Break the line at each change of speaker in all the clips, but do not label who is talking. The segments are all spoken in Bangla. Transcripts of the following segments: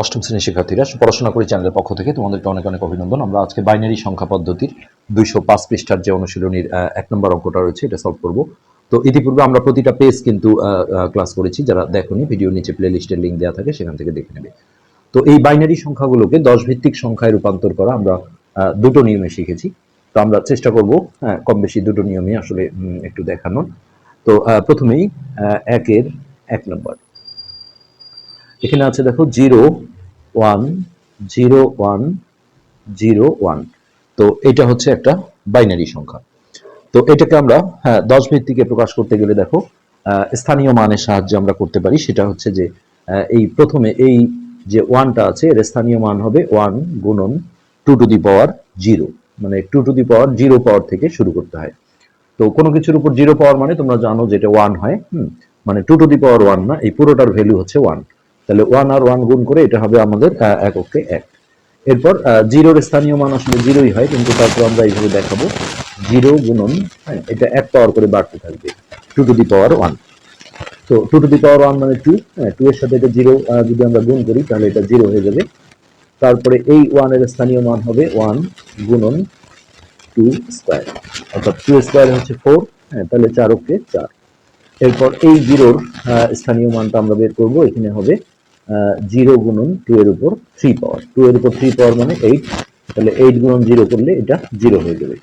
অষ্টম শ্রেণির শিক্ষার্থীরা পড়াশোনা করি চ্যানেলের পক্ষ থেকে তোমাদেরকে অনেক অনেক অভিনন্দন। আমরা আজকে বাইনারি সংখ্যা পদ্ধতির দুইশো পাঁচ পৃষ্ঠার যে অনুশীলনীর এক নম্বর অঙ্কটা রয়েছে, এটা সলভ করব। তো ইতিপূর্বে আমরা প্রতিটা পেজ কিন্তু ক্লাস করেছি, যারা দেখোনি ভিডিও নিচে প্লে লিস্টের লিঙ্ক দেওয়া থাকে, সেখান থেকে দেখে নেবে। তো এই বাইনারি সংখ্যাগুলোকে দশ ভিত্তিক সংখ্যায় রূপান্তর করা আমরা দুটো নিয়মে শিখেছি। তো আমরা চেষ্টা করব হ্যাঁ কম বেশি দুটো নিয়মে আসলে একটু দেখানোর। তো প্রথমেই একের এক নম্বর। এখানে আছে দেখো zero one zero one zero one. তো এটা হচ্ছে একটা বাইনারি সংখ্যা। তো এটাকে আমরা হ্যাঁ দশ ভিত্তিকে প্রকাশ করতে গেলে দেখো স্থানীয় মানের সাহায্যে আমরা করতে পারি। সেটা হচ্ছে যে এই প্রথমে এই যে ওয়ানটা আছে, এর স্থানীয় মান হবে ওয়ান গুণন two to the power zero. মানে two to the power zero power থেকে শুরু করতে হয়। তো কোনো কিছুর উপর জিরো পাওয়ার মানে তোমরা জানো যে এটা ওয়ান হয়, হুম। মানে two to the power one না, এই পুরোটার ভ্যালু হচ্ছে ওয়ান। তাহলে ওয়ান আর ওয়ান গুণ করে এটা হবে আমাদের এককে এক। এরপর জিরোর স্থানীয় মান আসলে জিরোই হয়, কিন্তু তারপর আমরা এইভাবে দেখাবো। জিরো গুণন হ্যাঁ এটা এক পাওয়ার করে বাড়তে থাকবে two to the power one তো two to the power one মানে টু হ্যাঁ টু এর সাথে এটা জিরো যদি আমরা গুণ করি, তাহলে এটা জিরো হয়ে যাবে। তারপরে এই ওয়ানের স্থানীয় মান হবে ওয়ান গুণন টু স্কোয়ার অর্থাৎ টু স্কোয়ার হচ্ছে ফোর হ্যাঁ তাহলে চার অক্ষে চার। এরপর এই জিরোর স্থানীয় মানটা আমরা বের করব, এখানে হবে জিরো গুণন টু এর উপর থ্রি পাওয়ার টু এর উপর থ্রি পাওয়ার মানে এইট তাহলে এইট গুণন জিরো করলে এটা জিরো হয়ে যাবে।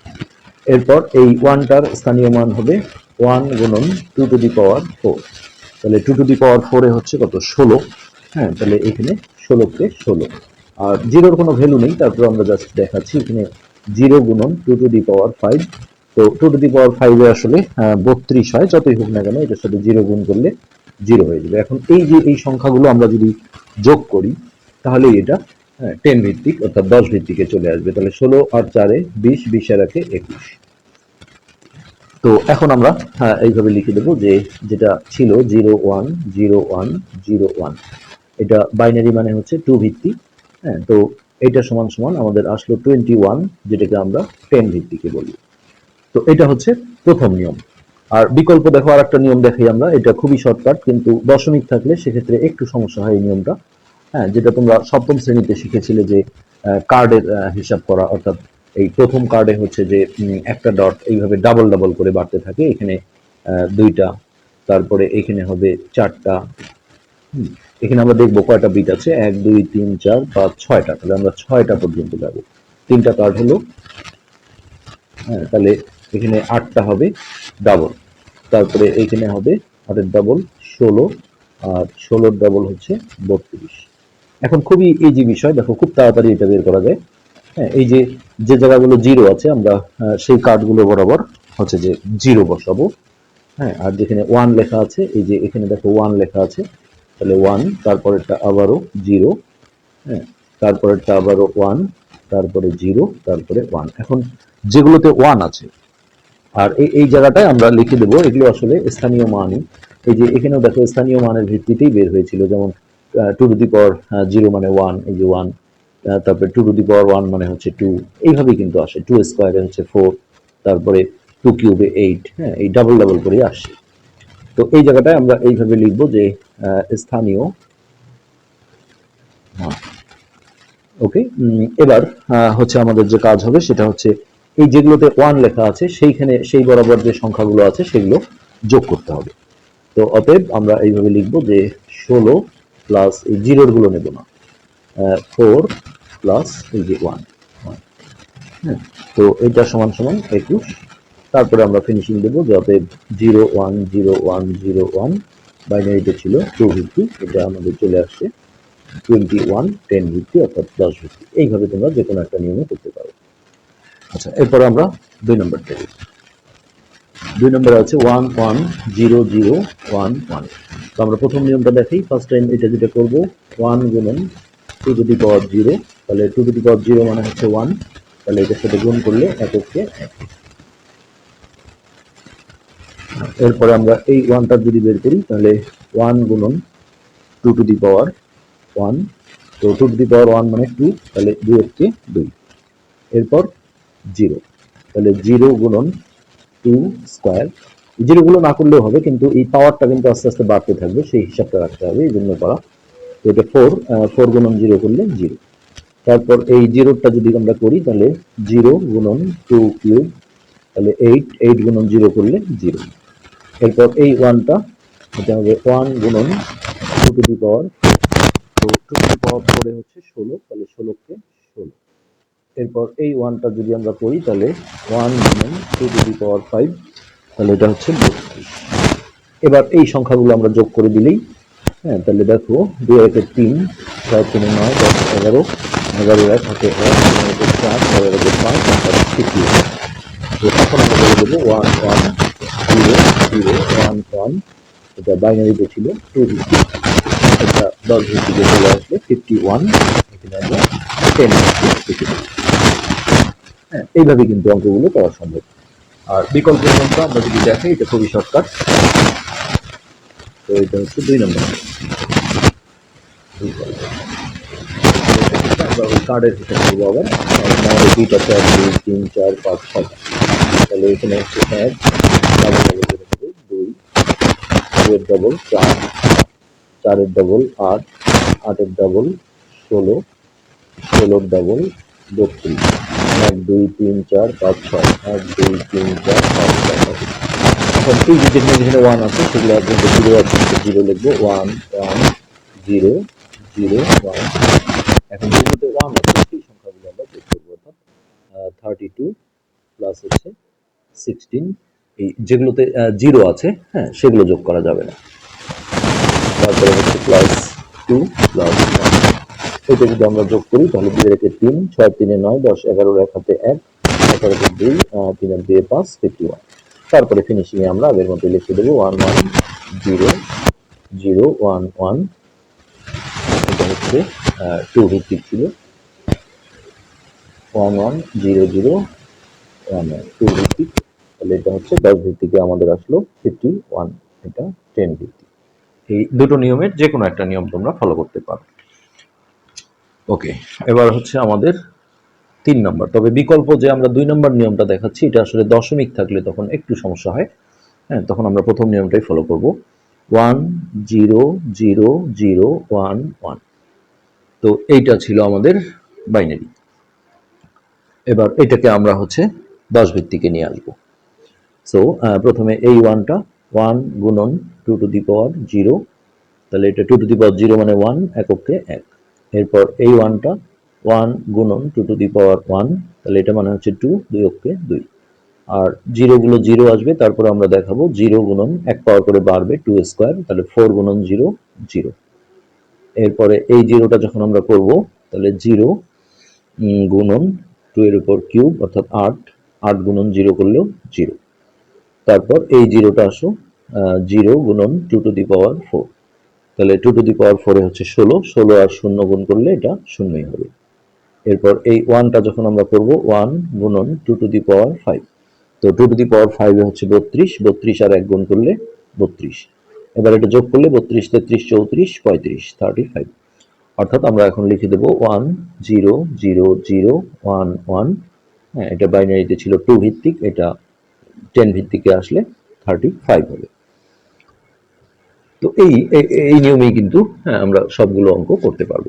এরপর এই ওয়ানটার স্থানীয় মান হবে ওয়ান গুণন two to the power four তাহলে টু টু দি পাওয়ার ফোরে হচ্ছে কত? ষোলো। হ্যাঁ তাহলে এখানে ষোলোকে ষোলো। আর জিরোর কোনো ভ্যালু নেই, তারপর আমরা জাস্ট দেখাচ্ছি এখানে জিরো গুণন two to the power five তো টু টু দি পাওয়ার ফাইভে আসলে বত্রিশ হয়, যতই হোক না কেন, এটার সাথে জিরো গুণ করলে জিরো হয়ে যাবে এখন এই যে এই সংখ্যাগুলো আমরা যদি যোগ করি তাহলে এটা টেন ভিত্তিক অর্থাৎ দশ ভিত্তিকে চলে আসবে। তাহলে ষোলো আর চারে বিশ বিশ একে একুশ। তো এখন আমরা হ্যাঁ, এইভাবে লিখে দেবো যে যেটা ছিল zero one zero one zero one. এটা বাইনারি মানে হচ্ছে টু ভিত্তিক হ্যাঁ তো এটা সমান সমান আমাদের আসলো টোয়েন্টি ওয়ান যেটাকে আমরা টেন ভিত্তিকে বলি। তো এটা হচ্ছে প্রথম নিয়ম। আর বিকল্প দেখো আর একটা নিয়ম দেখাই আমরা। এটা খুবই শর্টকাট কিন্তু দশমিক থাকলে সেক্ষেত্রে একটু সমস্যা হয় এই নিয়মটা। হ্যাঁ যেটা তোমরা সপ্তম শ্রেণীতে শিখেছিলে যে কার্ডের হিসাব করা, অর্থাৎ এই প্রথম কার্ডে হচ্ছে যে একটা ডট এইভাবে ডাবল ডাবল করে বাড়তে থাকে। এখানে দুইটা, তারপরে এখানে হবে চারটা। এখানে আমরা দেখব কয়টা বিট আছে। এক, দুই, তিন, চার, পাঁচ, ছয়টা। তাহলে আমরা ছয়টা পর্যন্ত যাব। তিনটা কার্ড হলো। হ্যাঁ তাহলে এখানে আটটা হবে ডাবল তারপরে এখানে হবে আটের ডাবল ষোলো, আর ষোলোর ডাবল হচ্ছে বত্রিশ। এখন খুবই ইজি বিষয়, দেখো খুব তাড়াতাড়ি এটা বের করা যায়। হ্যাঁ এই যে যে জায়গাগুলো জিরো আছে, আমরা সেই কার্ডগুলো বরাবর হচ্ছে যে জিরো বসাবো। হ্যাঁ আর যেখানে ওয়ান লেখা আছে, এই যে এখানে দেখো ওয়ান লেখা আছে, তাহলে ওয়ান তারপরেরটা আবারও জিরো হ্যাঁ তারপরেরটা আবারও ওয়ান তারপরে জিরো তারপরে ওয়ান এখন যেগুলোতে ওয়ান আছে আর এই এই জায়গাটায় আমরা লিখে দেবো, এগুলো আসলে স্থানীয় মানই। এই যে এখানেও দেখো স্থানীয় মানের ভিত্তিতেই বের হয়েছিল, যেমন two to the power zero মানে ওয়ান, এই যে ওয়ান তারপরে two to the power one মানে হচ্ছে টু, এইভাবেই কিন্তু আসে। টু স্কোয়ারে হচ্ছে ফোর, তারপরে টু কিউবে এইট হ্যাঁ এই ডাবল ডাবল করে আসে। তো এই জায়গাটায় আমরা এইভাবে লিখব যে স্থানীয় ওকে? এবার হচ্ছে আমাদের যে কাজ হবে সেটা হচ্ছে এই যেগুলোতে ওয়ান লেখা আছে, সেইখানে সেই বরাবর যে সংখ্যাগুলো আছে, সেগুলো যোগ করতে হবে। তো অতএব আমরা এইভাবে লিখব যে ষোলো প্লাস এই জিরোরগুলো নেব না। ফোর প্লাস এই যে ওয়ান হ্যাঁ তো এটা সমান সমান একুশ। তারপরে আমরা ফিনিশিং দেবো যে অতএব zero one zero one zero one বাইনারিতে ছিল টু ভিত্তি এটা আমাদের চলে আসছে টোয়েন্টি ওয়ান টেন ভিত্তি অর্থাৎ দশ ভিত্তি এইভাবে তোমরা যে কোনো একটা নিয়মে করতে পারো। আচ্ছা এরপর আমরা দুই নম্বর দেখি দুই নম্বর আছে one one zero zero one one তো আমরা প্রথম নিয়মটা দেখি ফার্স্ট টাইম এটা যেটা করব ওয়ান গুণন two to the power zero তাহলে two to the power zero মানে হচ্ছে ওয়ান তাহলে এটার সাথে গুণ করলে এককে এক। এরপরে আমরা এই ওয়ানটা যদি বের করি, তাহলে ওয়ান গুণন two to the power one তো two to the power one মানে টু তাহলে দুই এককে দুই। এরপর জিরো। তাহলে জিরো গুণন টু স্কোয়ার। জিরোগুলো না করলেও হবে, কিন্তু এই পাওয়ারটা কিন্তু আস্তে আস্তে বাড়তে থাকবে, সেই হিসাবটা রাখতে হবে, এই জন্য করা। তো এটা ফোর ফোর গুণন জিরো করলে জিরো। তারপর এই জিরোটা যদি আমরা করি, তাহলে জিরো গুণন টু কিউব তাহলে এইট এইট গুণন জিরো করলে জিরো। এরপর এই ওয়ানটা, এটা হবে ওয়ান গুণন two to the power two to the power ফোরে হচ্ছে ষোলো, তাহলে ষোলোকে এরপর এই ওয়ানটা যদি আমরা করি, তাহলে ওয়ান গুণন two to the power five তাহলে এটা হচ্ছে বত্রিশ। এবার এই সংখ্যাগুলো আমরা যোগ করে দিলেই হ্যাঁ তাহলে দেখো দু একে তিন, ছয় তিনে নয়, দশ এগারো এগারো এক হাতে এক একে চার একে পাঁচ তারপরে তৃতীয় তো এখন আমরা বলে দেবো one one zero zero one one এটা বাইনারিতে ছিল টু ফিফটি এটা দশ ভিত্তিতে চলে আসবে ফিফটি ওয়ান এখানে আমরা টেন এইভাবে কিন্তু অঙ্কগুলো করা সম্ভব। আর বিকল্প নিয়মটা আমরা যদি দেখি, এটা খুবই শর্টকাট। তো এটা হচ্ছে দুই নম্বর। কার্ডের হিসাব করব আবার। আমাদের দুইটা চার, দুই, তিন, চার, পাঁচ, ছয়। তাহলে এখানে হচ্ছে এক ডাবল ডাবল করে দুই দুয়ের ডবল চার, চারের ডবল আট, আটের ডবল ষোলো, ষোলোর ডবল বত্রিশ। এক, দুই, তিন, চার, পাঁচ, ছয়। এক, দুই, তিন, চার, পাঁচ, ছয়। এখন যে যেখানে যেখানে ওয়ান আছে, সেগুলো একদম জিরো আছে জিরো লিখব। One one zero zero one এখন যেগুলোতে ওয়ান আছে, সেই সংখ্যাগুলো আমরা যোগ করব, অর্থাৎ থার্টি টু প্লাস হচ্ছে সিক্সটিন এই যেগুলোতে জিরো আছে হ্যাঁ সেগুলো যোগ করা যাবে না। তারপরে হচ্ছে প্লাস টু প্লাস ওয়ান এটা যদি আমরা যোগ করি তাহলে দুই রেখে তিন ছয় তিনে নয় দশ এগারোর এক হাতে এক এগারোতে দুই আহ, তিনের দুয়ে পাঁচ ফিফটি ওয়ান। তারপরে ফিনিশিংয়ে আমরা আগের মধ্যে লিখে দেবো one one zero zero one one এটা হচ্ছে টু ভিত্তিক ছিল। One one zero zero one one two ভিত্তিক তাহলে এটা হচ্ছে দশ ভিত্তিকে আমাদের আসলো ফিফটি ওয়ান এটা টেন ভিত্তিক এই দুটো নিয়মের যে কোনো একটা নিয়ম তোমরা ফলো করতে পারো। ওকে এবার হচ্ছে আমাদের তিন নম্বর তবে বিকল্প যে আমরা দুই নম্বর নিয়মটা দেখাচ্ছি, এটা আসলে দশমিক থাকলে তখন একটু সমস্যা হয়। হ্যাঁ তখন আমরা প্রথম নিয়মটাই ফলো করব। One zero zero zero one one তো এইটা ছিল আমাদের বাইনারি এবার এটাকে আমরা হচ্ছে দশ ভিত্তিকে নিয়ে আসব। সো প্রথমে এই ওয়ানটা ওয়ান গুণন two to the power zero তাহলে এটা two to the power zero মানে ওয়ান এককে এক। এরপর এই ওয়ানটা ওয়ান গুণন two to the power one, তাহলে এটা মানে হচ্ছে টু দুই অক্ষে দুই। আর জিরোগুলো জিরো আসবে, তারপরে আমরা দেখাবো জিরো গুণন এক পাওয়ার করে বাড়বে টু স্কোয়ার, তাহলে ফোর গুণন জিরো জিরো। এরপরে এই জিরোটা যখন আমরা করব, তাহলে জিরো গুণন টু এর উপর কিউব, অর্থাৎ আট আট গুণন জিরো করলেও জিরো। তারপর এই জিরোটা আসো জিরো গুণন two to the power four. তাহলে টু টু দি পাওয়ার ফোরে হচ্ছে ষোলো ষোলো আর শূন্য গুণ করলে এটা শূন্যই হবে। এরপর এই ওয়ানটা যখন আমরা করব ওয়ান গুণন two to the power five তো টু টু দি পাওয়ার ফাইভে হচ্ছে বত্রিশ বত্রিশ আর এক গুণ করলে বত্রিশ। এবার এটা যোগ করলে বত্রিশ, তেত্রিশ, চৌত্রিশ, পঁয়ত্রিশ থার্টি ফাইভ অর্থাৎ আমরা এখন লিখে দেবো one zero zero zero one one হ্যাঁ এটা বাইনারিতে ছিল টু ভিত্তিক, এটা টেন ভিত্তিকে আসলে থার্টি ফাইভ হবে। তো এই এই- নিয়মেই কিন্তু হ্যাঁ, আমরা সবগুলো অঙ্ক করতে পারব।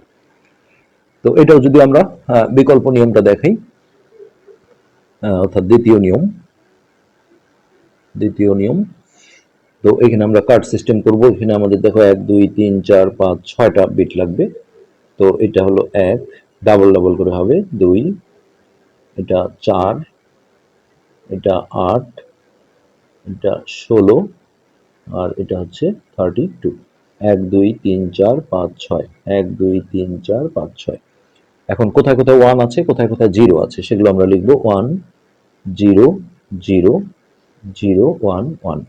তো এটাও যদি আমরা বিকল্প নিয়মটা দেখাই আহ, অর্থাৎ দ্বিতীয় নিয়ম দ্বিতীয় নিয়ম তো এখানে আমরা কার্ড সিস্টেম করব। এখানে আমাদের দেখো এক দুই তিন চার পাঁচ ছয়টা বিট লাগবে। তো এটা হলো এক ডাবল ডাবল করে হবে দুই এটা চার এটা আট এটা ষোলো আর এটা হচ্ছে থার্টি টু এক, দুই, তিন, চার, পাঁচ, ছয়। এক, দুই, তিন, চার, পাঁচ, ছয়। এখন কোথায় কোথায় ওয়ান আছে, কোথায় কোথায় জিরো আছে, সেগুলো আমরা লিখব one zero zero zero one one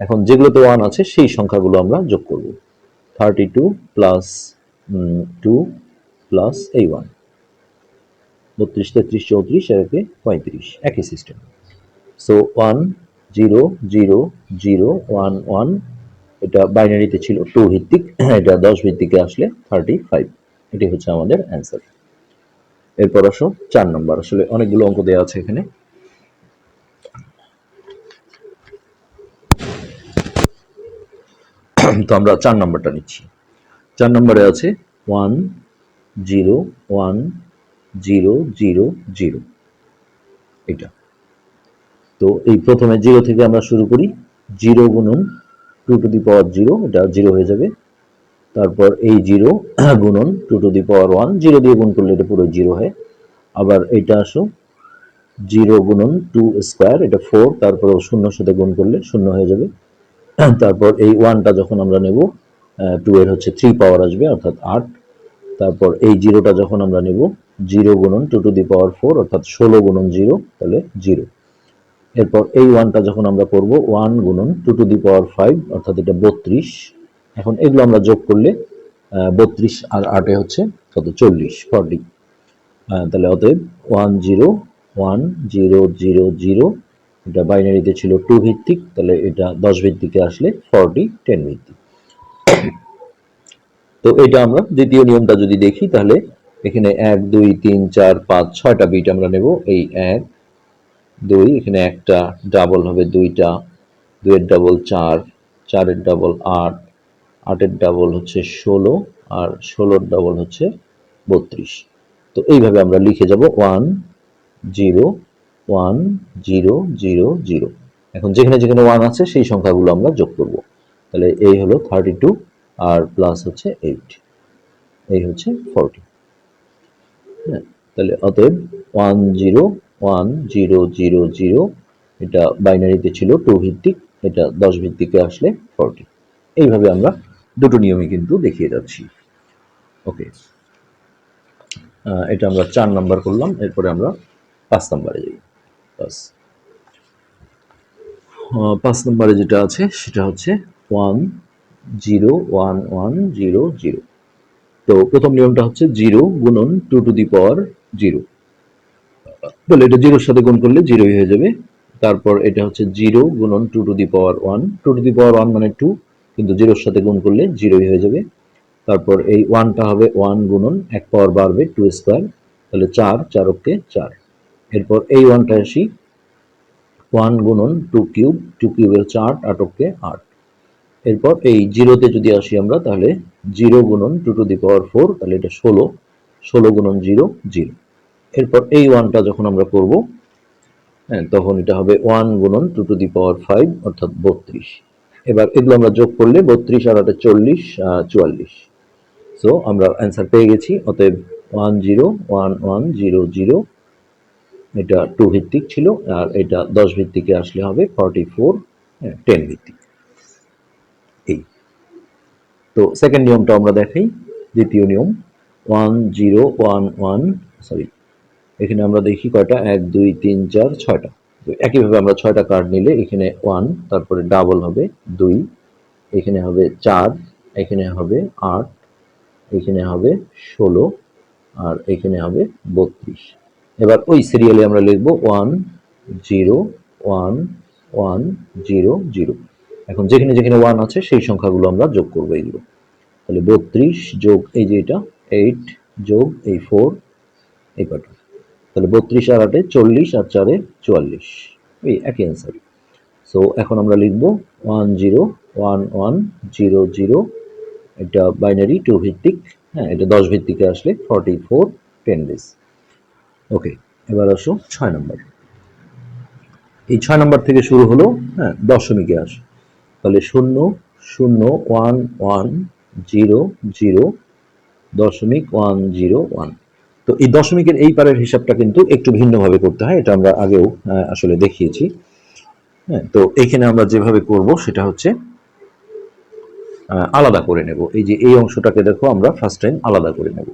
এখন যেগুলোতে ওয়ান আছে, সেই সংখ্যাগুলো আমরা যোগ করব। Thirty two plus two plus এই ওয়ান বত্রিশ, তেত্রিশ, চৌত্রিশ, একে পঁয়ত্রিশ। একই system so one zero zero zero one one এটা বাইনারিতে ছিল টু ভিত্তিক, এটা দশ ভিত্তিকে আসলে থার্টি ফাইভ এটি হচ্ছে আমাদের অ্যান্সার এরপর আসো চার নম্বর আসলে অনেকগুলো অঙ্ক দেওয়া আছে এখানে। তো আমরা চার নম্বরটা নিচ্ছি। চার নম্বরে আছে one zero one zero zero zero এটা। তো এই প্রথমে জিরো থেকে আমরা শুরু করি, জিরো গুণন two to the power zero এটা জিরো হয়ে যাবে। তারপর এই জিরো গুণন two to the power one zero দিয়ে গুণ করলে এটা পুরো জিরো হয়। আবার এটা আসো, জিরো গুণন টু স্কোয়ার এটা ফোর তারপর শূন্যর সাথে গুণ করলে শূন্য হয়ে যাবে। তারপর এই ওয়ানটা যখন আমরা নেব টু এর হচ্ছে থ্রি পাওয়ার আসবে, অর্থাৎ আট। তারপর এই জিরোটা যখন আমরা নেব, জিরো গুণন two to the power four অর্থাৎ ষোলো গুণন জিরো তাহলে জিরো এরপর এই ওয়ানটা যখন আমরা করব ওয়ান গুণন two to the power five অর্থাৎ এটা বত্রিশ। এখন এগুলো আমরা যোগ করলে বত্রিশ আর আটে হচ্ছে কত? চল্লিশ ফর্টি তাহলে অতএব one zero one zero zero zero এটা বাইনারিতে ছিল টু ভিত্তিক, তাহলে এটা দশ ভিত্তিকে আসলে ফর্টি টেন ভিত্তিক। তো এটা আমরা দ্বিতীয় নিয়মটা যদি দেখি, তাহলে এখানে এক, দুই, তিন, চার, পাঁচ, ছয়টা বিট আমরা নেব। এই এক দুই, এখানে একটা ডাবল হবে দুইটা, দুইয়ের ডাবল চার, চারের ডাবল আট, আটের ডাবল হচ্ছে ষোলো, আর ষোলোর ডাবল হচ্ছে বত্রিশ। তো এইভাবে আমরা লিখে যাব one zero one zero zero zero এখন যেখানে যেখানে ওয়ান আছে, সেই সংখ্যাগুলো আমরা যোগ করব। তাহলে এই হলো থার্টি টু আর প্লাস হচ্ছে এইট এই হচ্ছে ফোরটি হ্যাঁ তাহলে অতএব one zero one zero zero zero এটা বাইনারিতে ছিল টু ভিত্তিক এটা দশ ভিত্তিকে আসলে ফোরটি এইভাবে আমরা দুটো নিয়মই কিন্তু দেখিয়ে যাচ্ছি। ওকে এটা আমরা চার নাম্বার করলাম, এরপরে আমরা পাঁচ নাম্বারে যাই। পাঁচ। পাঁচ নম্বরে যেটা আছে, সেটা হচ্ছে one zero one one zero zero তো প্রথম নিয়মটা হচ্ছে জিরো গুণন two to the power zero তাহলে এটা জিরোর সাথে গুণ করলে জিরোই হয়ে যাবে। তারপর এটা হচ্ছে জিরো গুণন two to the power one. Two to the power one মানে টু, কিন্তু জিরোর সাথে গুণ করলে জিরোই হয়ে যাবে। তারপর এই ওয়ানটা হবে ওয়ান গুণন এক পাওয়ার বাড়বে টু স্কোয়ার, তাহলে চার চারককে চার। এরপর এই ওয়ানটা আসি, ওয়ান গুণন টু কিউব, টু কিউবের চার আটককে আট। এরপর এই জিরোতে যদি আসি আমরা, তাহলে জিরো গুণন two to the power four, তাহলে এটা ষোলো। ষোলো গুণন জিরো জিরো। এরপর এই ওয়ানটা যখন আমরা করব হ্যাঁ তখন এটা হবে ওয়ান গুণন two to the power five অর্থাৎ বত্রিশ। এবার এগুলো আমরা যোগ করলে বত্রিশ আর আটে চল্লিশ চুয়াল্লিশ। সো আমরা অ্যান্সার পেয়ে গেছি, অতএব one zero one one zero zero এটা টু ভিত্তিক ছিল, আর এটা দশ ভিত্তিকে আসলে হবে ফর্টি ফোর টেন ভিত্তিক। এই। তো সেকেন্ড নিয়মটা আমরা দেখাই, দ্বিতীয় নিয়ম one zero one one sorry এখানে আমরা দেখি কয়টা? এক, দুই, তিন, চার, ছয়টা। তো একইভাবে আমরা ছয়টা কার্ড নিলে এখানে ওয়ান তারপরে ডাবল হবে দুই, এখানে হবে চার, এখানে হবে আট, এখানে হবে ষোলো, আর এখানে হবে বত্রিশ। এবার ওই সিরিয়ালে আমরা লিখব one zero one one zero zero এখন যেখানে যেখানে ওয়ান আছে, সেই সংখ্যাগুলো আমরা যোগ করব এইগুলো তাহলে বত্রিশ যোগ এই যে এটা এইট যোগ এই ফোর এই কটা তাহলে বত্রিশ আর আটে চল্লিশ আর চারে চুয়াল্লিশ। এই একই অ্যান্সার সো এখন আমরা লিখব one zero one one zero zero এটা বাইনারি টু ভিত্তিক হ্যাঁ এটা দশ ভিত্তিকে আসলে forty four ten days okay এবার আসো ছয় নম্বর এই ছয় নম্বর থেকে শুরু হলো হ্যাঁ দশমিকে আসো। তাহলে শূন্য শূন্য ওয়ান ওয়ান জিরো জিরো দশমিক ওয়ান জিরো ওয়ান তো এই দশমিকের এই পারের হিসাবটা কিন্তু একটু ভিন্নভাবে করতে হয়, এটা আমরা আগেও আসলে দেখিয়েছি। হ্যাঁ তো এখানে আমরা যেভাবে করব সেটা হচ্ছে আলাদা করে নেব। এই যে এই অংশটাকে দেখো আমরা ফার্স্ট টাইম আলাদা করে নেব।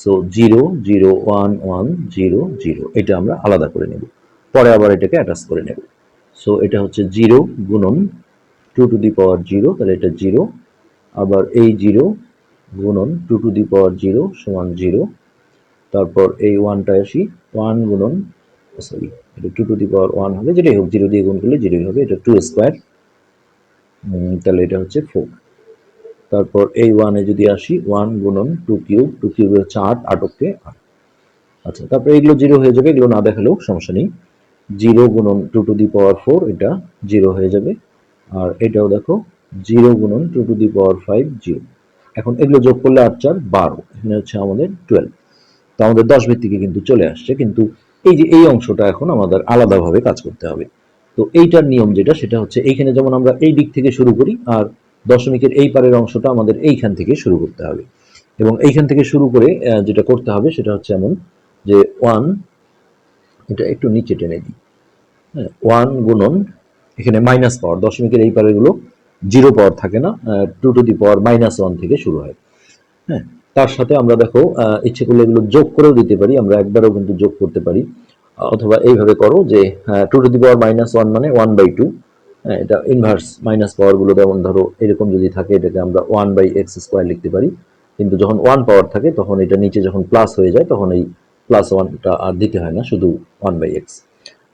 So zero zero one one zero zero এটা আমরা আলাদা করে নেব। পরে আবার এটাকে অ্যাটাচ করে নেব। সো এটা হচ্ছে জিরো গুণন two to the power zero তাহলে এটা জিরো আবার এই জিরো গুণন two to the power zero সমান জিরো তারপর এই ওয়ানটা আসি, ওয়ান গুণন সরি এটা two to the power one হবে, যেটাই হোক জিরো দিয়ে গুণ করলে জিরোই হবে, এটা টু স্কোয়ার তাহলে এটা হচ্ছে ফোর তারপর এই ওয়ানে যদি আসি ওয়ান গুণন টু কিউব টু কিউব হচ্ছে আট আটককে আট। আচ্ছা তারপরে এগুলো জিরো হয়ে যাবে, এগুলো না দেখালেও সমস্যা নেই। জিরো গুণন two to the power four এটা জিরো হয়ে যাবে। আর এটাও দেখো জিরো গুণন two to the power five zero এখন এগুলো যোগ করলে আট, চার, বারো, এখানে হচ্ছে আমাদের টুয়েলভ তো আমাদের দশ ভিত্তিকে কিন্তু চলে আসছে, কিন্তু এই যে এই অংশটা এখন আমাদের আলাদাভাবে কাজ করতে হবে। তো এইটার নিয়ম যেটা, সেটা হচ্ছে এইখানে যেমন আমরা এই দিক থেকে শুরু করি, আর দশমিকের এই পারের অংশটা আমাদের এইখান থেকে শুরু করতে হবে। এবং এইখান থেকে শুরু করে যেটা করতে হবে, সেটা হচ্ছে এমন যে ওয়ান, এটা একটু নিচে টেনে দিই। হ্যাঁ ওয়ান গুণন, এখানে মাইনাস পাওয়ার, দশমিকের এই পারেগুলো জিরো পাওয়ার থাকে না two to the power minus one থেকে শুরু হয়। হ্যাঁ তার সাথে আমরা দেখো ইচ্ছে করলে এগুলো যোগ করেও দিতে পারি, আমরা একবারও কিন্তু যোগ করতে পারি। অথবা এইভাবে করো যে two to the power minus one মানে ওয়ান বাই টু এটা ইনভার্স মাইনাস পাওয়ারগুলো যেমন ধরো, এরকম যদি থাকে, এটাকে আমরা ওয়ান বাই এক্স স্কোয়ার লিখতে পারি। কিন্তু যখন ওয়ান পাওয়ার থাকে, তখন এটা নিচে যখন প্লাস হয়ে যায়, তখন এই প্লাস ওয়ানটা আর দিতে হয় না, শুধু ওয়ান বাই এক্স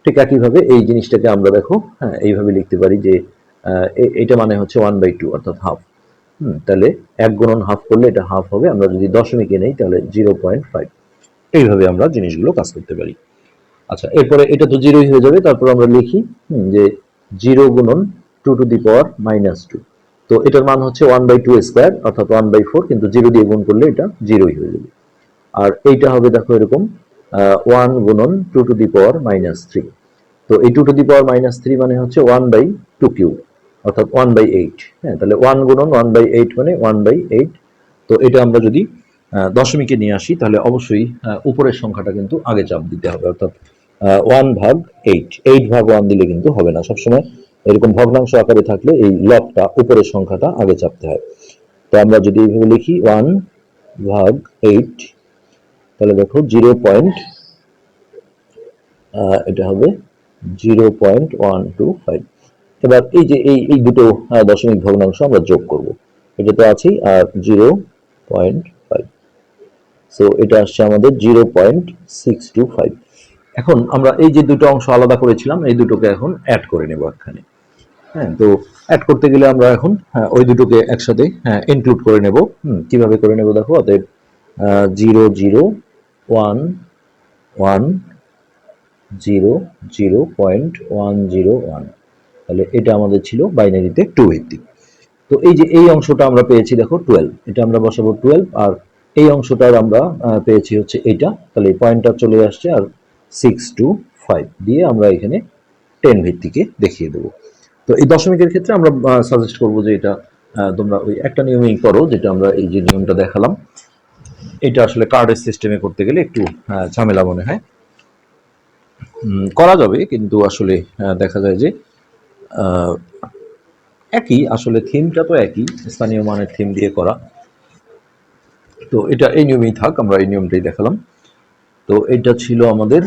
ঠিক একইভাবে এই জিনিসটাকে আমরা দেখো হ্যাঁ এইভাবে লিখতে পারি যে এটা মানে হচ্ছে ওয়ান বাই টু অর্থাৎ হাফ তাহলে এক গুণন হাফ করলে এটা হাফ হবে। আমরা যদি দশমিকে নেই, তাহলে জিরো পয়েন্ট ফাইভ এইভাবে আমরা জিনিসগুলো কাজ করতে পারি। আচ্ছা এরপরে এটা তো জিরোই হয়ে যাবে। তারপর আমরা লিখি যে জিরো গুণন two to the power minus two তো এটার মান হচ্ছে ওয়ান বাই টু স্কোয়ার অর্থাৎ ওয়ান বাই ফোর কিন্তু জিরো দিয়ে গুণ করলে এটা জিরোই হয়ে যাবে। আর এইটা হবে, দেখো, এরকম ওয়ান গুণন two to the power minus three তো এই two to the power minus three মানে হচ্ছে ওয়ান বাই টু কিউ অর্থাৎ ওয়ান বাই এইট হ্যাঁ তাহলে ওয়ান গুণন ওয়ান বাই এইট মানে ওয়ান বাই এইট তো এটা আমরা যদি দশমিকে নিয়ে আসি, তাহলে অবশ্যই উপরের সংখ্যাটা কিন্তু আগে চাপ দিতে হবে। অর্থাৎ ওয়ান ভাগ এইট এইট ভাগ ওয়ান দিলে কিন্তু হবে না। সবসময় এরকম ভগ্নাংশ আকারে থাকলে এই লবটা উপরের সংখ্যাটা আগে চাপতে হয়। তো আমরা যদি এইভাবে লিখি ওয়ান ভাগ এইট তাহলে দেখো জিরো পয়েন্ট এটা হবে zero point one two five এবার এই যে এই এই দুটো দশমিক ভগ্নাংশ আমরা যোগ করব। এটা তো আছেই আর জিরো পয়েন্ট ফাইভ। সো এটা আসছে আমাদের zero point six two five. এখন আমরা এই যে দুটো অংশ আলাদা করেছিলাম এই দুটোকে এখন অ্যাড করে নেব এখানে হ্যাঁ তো অ্যাড করতে গেলে আমরা এখন হ্যাঁ, ওই দুটোকে একসাথে হ্যাঁ ইনক্লুড করে নেব। হুম, কীভাবে করে নেব দেখো অতএব zero zero one one zero zero point one zero one. তাহলে এটা আমাদের ছিল বাইনারিতে টু ভিত্তিক তো এই যে এই অংশটা আমরা পেয়েছি, দেখো টুয়েলভ এটা আমরা বসাবো টুয়েলভ আর এই অংশটার আমরা পেয়েছি হচ্ছে এইটা। তাহলে এই পয়েন্টটা চলে আসছে আর সিক্স টু ফাইভ দিয়ে আমরা এখানে টেন ভিত্তিকে দেখিয়ে দেবো। তো এই দশমিকের ক্ষেত্রে আমরা সাজেস্ট করব যে এটা তোমরা ওই একটা নিয়মেই করো, যেটা আমরা এই যে নিয়মটা দেখালাম। এটা আসলে কার্ডের সিস্টেমে করতে গেলে একটু ঝামেলা মনে হয়। করা যাবে, কিন্তু আসলে দেখা যায় যে একই, আসলে থিমটা তো একই, স্থানীয় মানের থিম দিয়ে করা। তো এটা এই নিয়মেই থাক, আমরা এই নিয়মটাই দেখালাম। তো এটা ছিল আমাদের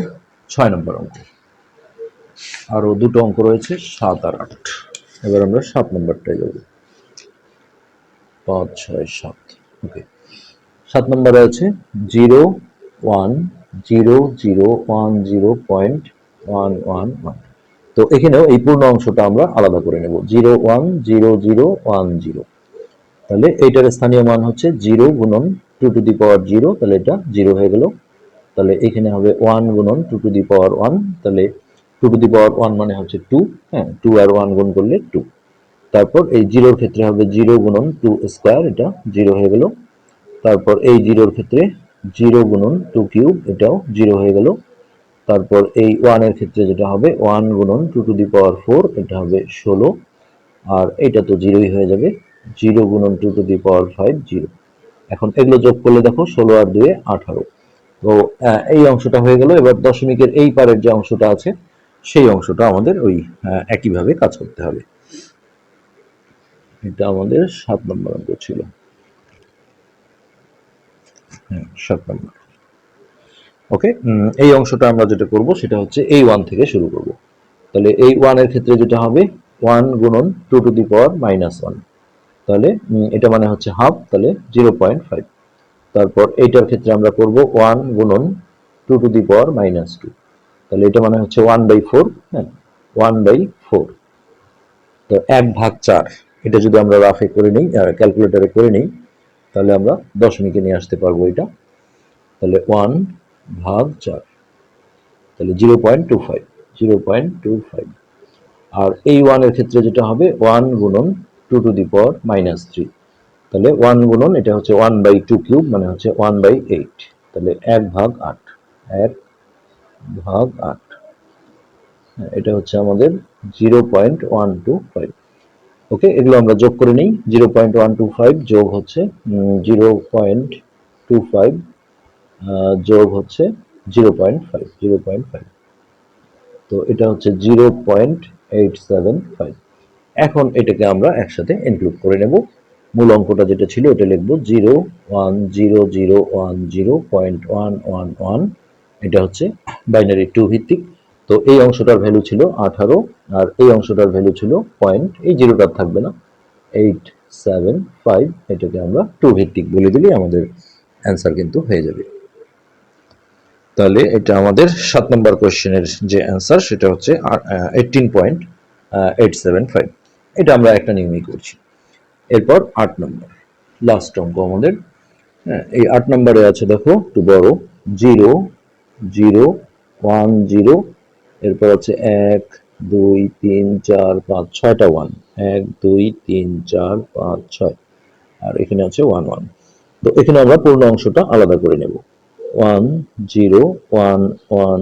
ছয় নম্বর অঙ্ক। আরও দুটো অঙ্ক রয়েছে, সাত আর আট। এবার আমরা সাত নম্বরটায় যাব পাঁচ, ছয়, সাত। ওকে সাত নম্বরে আছে zero one, zero zero, one, zero, point, one one one. তো এখানেও এই পূর্ণ অংশটা আমরা আলাদা করে নেব। Zero one, zero zero, one, zero. তাহলে এইটার স্থানীয় মান হচ্ছে জিরো গুণন two to the power zero, তাহলে এটা জিরো হয়ে গেল। তাহলে এখানে হবে ওয়ান গুণন two to the power one, তাহলে two to the power one মানে হচ্ছে টু হ্যাঁ টু আর ওয়ান গুণ করলে টু। তারপর এই জিরোর ক্ষেত্রে হবে জিরো গুণন টু স্কোয়ার, এটা জিরো হয়ে গেল। তারপর এই জিরোর ক্ষেত্রে জিরো গুণন টু কিউব, এটাও জিরো হয়ে গেল। তারপর এই ওয়ানের ক্ষেত্রে যেটা হবে ওয়ান গুণন two to the power four এটা হবে ষোলো। আর এটা তো জিরোই হয়ে যাবে। জিরো গুণন two to the power five zero এখন এগুলো যোগ করলে দেখো ষোলো আর দুয়ে আঠারো। তো এই অংশটা হয়ে গেল। এবার দশমিকের এই পারের যে অংশটা আছে, সেই অংশটা আমাদের ওই একইভাবে কাজ করতে হবে। এটা আমাদের সাত নম্বর অঙ্ক ছিল। হ্যাঁ সাত নম্বর। ওকে? এই অংশটা আমরা যেটা করব সেটা হচ্ছে এই ওয়ান থেকে শুরু করব। তাহলে এই ওয়ানের ক্ষেত্রে যেটা হবে ওয়ান গুণন two to the power minus one তাহলে এটা মানে হচ্ছে হাফ তাহলে জিরো পয়েন্ট ফাইভ তারপর এইটার ক্ষেত্রে আমরা করব ওয়ান গুণন two to the power minus two তাহলে এটা মানে হচ্ছে ওয়ান বাই ফোর হ্যাঁ? ওয়ান বাই ফোর তো এক ভাগ চার, এটা যদি আমরা রাফে করে নিই ক্যালকুলেটারে করে নিই, তাহলে আমরা দশমিকে নিয়ে আসতে পারব এটা। তাহলে ওয়ান ভাগ চার। তাহলে zero point two five zero point two five. আর এই ওয়ানের ক্ষেত্রে যেটা হবে ওয়ান গুণন two to the power minus three তাহলে ওয়ান গুণন এটা হচ্ছে ওয়ান বাই টু কিউব মানে হচ্ছে ওয়ান বাই এইট তাহলে এক ভাগ আট এক ভাগ আট। হ্যাঁ, এটা হচ্ছে আমাদের zero point one two five. Okay এগুলো আমরা যোগ করে নিই। Zero point one two five যোগ হচ্ছে জিরো পয়েন্ট টু ফাইভ যোগ হচ্ছে zero point five zero point five তো এটা হচ্ছে zero point eight seven five এখন এটাকে আমরা একসাথে ইনক্লুড করে নেব। মূল অঙ্কটা যেটা ছিল এটা লিখব zero one zero zero one zero point one one one এটা হচ্ছে বাইনারি টু ভিত্তিক। তো এই অংশটার ভ্যালু ছিল আঠারো, আর এই অংশটার ভ্যালু ছিল পয়েন্ট এই জিরোটা থাকবে না। এইট সেভেন ফাইভ এটাকে আমরা টু ভিত্তিক বলে দিলেই আমাদের অ্যান্সার কিন্তু হয়ে যাবে। তাহলে এটা আমাদের সাত নম্বর কোয়েশ্চেনের যে অ্যান্সার, সেটা হচ্ছে eighteen point eight seven five এটা আমরা একটা নিয়মেই করছি। এরপর আট নম্বর লাস্ট অঙ্ক আমাদের। হ্যাঁ এই আট নম্বরে আছে, দেখো, একটু বড় জিরো জিরো ওয়ান জিরো এরপর আছে এক, দুই, তিন, চার, পাঁচ, ছয়টা ওয়ান এক, দুই, তিন, চার, পাঁচ, ছয়। আর এখানে আছে ওয়ান ওয়ান তো এখানে আমরা পূর্ণ অংশটা আলাদা করে নেব। ওয়ান জিরো ওয়ান ওয়ান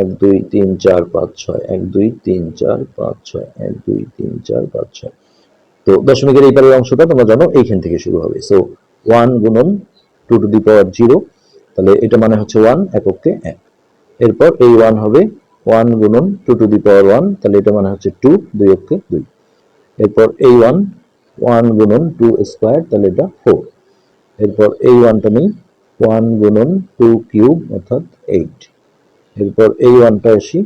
এক দুই তিন চার পাঁচ ছয় এক দুই তিন চার পাঁচ ছয় এক দুই তিন চার পাঁচ ছয় তো দশমিকের এই পারের অংশটা তোমরা জানো, এইখান থেকে শুরু হবে। সো ওয়ান গুণন two to the power zero তাহলে এটা মানে হচ্ছে ওয়ান এককে এক। এরপর এই ওয়ান হবে ওয়ান গুণন two to the power one তাহলে এটা মানে হচ্ছে টু দুই অক্ষে দুই। এরপর এই ওয়ান ওয়ান গুণন টু স্কোয়ার তাহলে এটা ফোর এরপর এই ওয়ানটা নেই ওয়ান গুণন টু কিউব অর্থাৎ এইট এরপর এই ওয়ানটা আসি।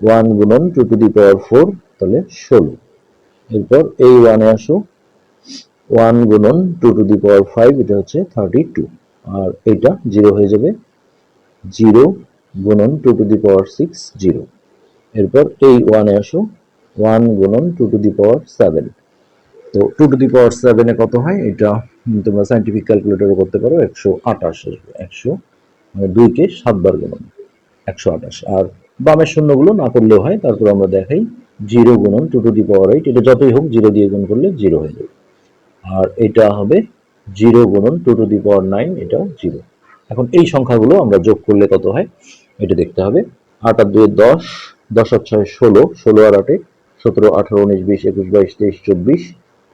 ওয়ান গুণন two to the power four তাহলে ষোলো। এরপর এই ওয়ানে আসো। ওয়ান গুণন two to the power five এটা হচ্ছে থার্টি টু আর এটা জিরো হয়ে যাবে। জিরো গুণন two to the power six zero এরপর এই ওয়ানে আসো। ওয়ান গুণন two to the power seven তো টু টু দি পাওয়ার সেভেনে কত হয়? এটা তোমরা সাইন্টিফিক ক্যালকুলেটরও করতে পারো, একশো আঠাশ আসবে একশো মানে দুইকে সাতবার গুণন, একশো আঠাশ। আর বামের শূন্যগুলো না করলেও হয়, তারপর আমরা দেখাই জিরো গুণন two to the power eight এটা যতই হোক জিরো দিয়ে গুণ করলে জিরো হয়ে যাবে। আর এটা হবে জিরো গুণন two to the power nine এটাও জিরো। এখন এই সংখ্যাগুলো আমরা যোগ করলে কত হয়? এটা দেখতে হবে। আট আর দুই দশ দশ আর ছয় ষোলো ষোলো আর আটে সতেরো, আঠারো, উনিশ, বিশ, একুশ, বাইশ, তেইশ, চব্বিশ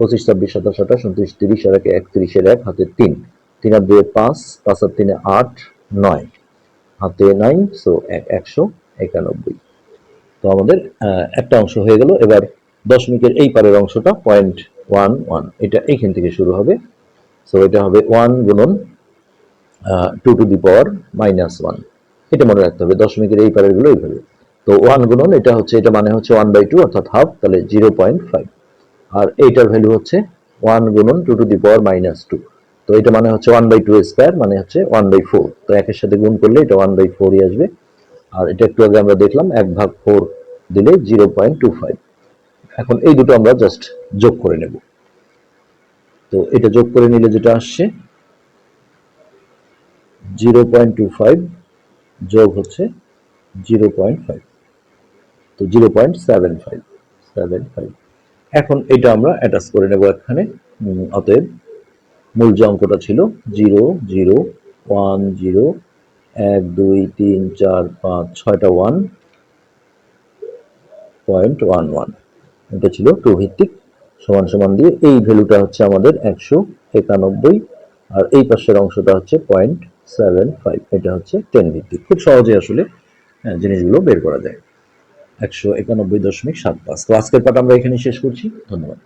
পঁচিশ, ছাব্বিশ, সাতাশ, আঠাশ, উনত্রিশ, তিরিশ, আর একে একত্রিশের এক, হাতে তিন। তিন আর দুয়ে পাঁচ পাঁচ আর তিনে আট, নয়। হাতে নাইন সো এক, একশো একানব্বই। তো আমাদের একটা অংশ হয়ে গেল। এবার দশমিকের এই পারের অংশটা পয়েন্ট ওয়ান ওয়ান এটা এইখান থেকে শুরু হবে। সো এটা হবে ওয়ান গুণন two to the power minus one এটা মনে রাখতে হবে, দশমিকের এই পারেরগুলো এইভাবে। তো ওয়ান গুণন, এটা হচ্ছে, এটা মানে হচ্ছে ওয়ান বাই টু অর্থাৎ হাফ তাহলে জিরো পয়েন্ট ফাইভ আর এইটার ভ্যালু হচ্ছে ওয়ান গুণন two to the power minus two তো এটা মানে হচ্ছে ওয়ান বাই টু স্কোয়ার মানে হচ্ছে ওয়ান বাই ফোর তো একের সাথে গুণ করলে এটা ওয়ান বাই ফোরই আসবে। আর এটা একটু আগে আমরা দেখলাম, এক ভাগ ফোর দিলে জিরো পয়েন্ট টু ফাইভ এখন এই দুটো আমরা জাস্ট যোগ করে নেব। তো এটা যোগ করে নিলে যেটা আসছে জিরো পয়েন্ট টু ফাইভ যোগ হচ্ছে জিরো পয়েন্ট ফাইভ তো zero point seven five seven five এখন এটা আমরা অ্যাটাচ করে নেব এখানে অতএব মূল যে অঙ্কটা ছিল, জিরো জিরো, ওয়ান, জিরো, এক, দুই, তিন, চার, পাঁচ, ছয়টা ওয়ান পয়েন্ট ওয়ান ওয়ান। এটা ছিল টু ভিত্তিক সমান সমান দিয়ে। এই ভ্যালুটা হচ্ছে আমাদের একশো একানব্বই, আর এই পাশের অংশটা হচ্ছে পয়েন্ট সেভেন ফাইভ। এটা হচ্ছে টেন ভিত্তিক। খুব সহজে আসলে জিনিসগুলো বের করা যায়। একশো একানব্বই দশমিক সাত পাঁচ। তো আজকের পাঠ আমরা এখানে শেষ করছি। ধন্যবাদ।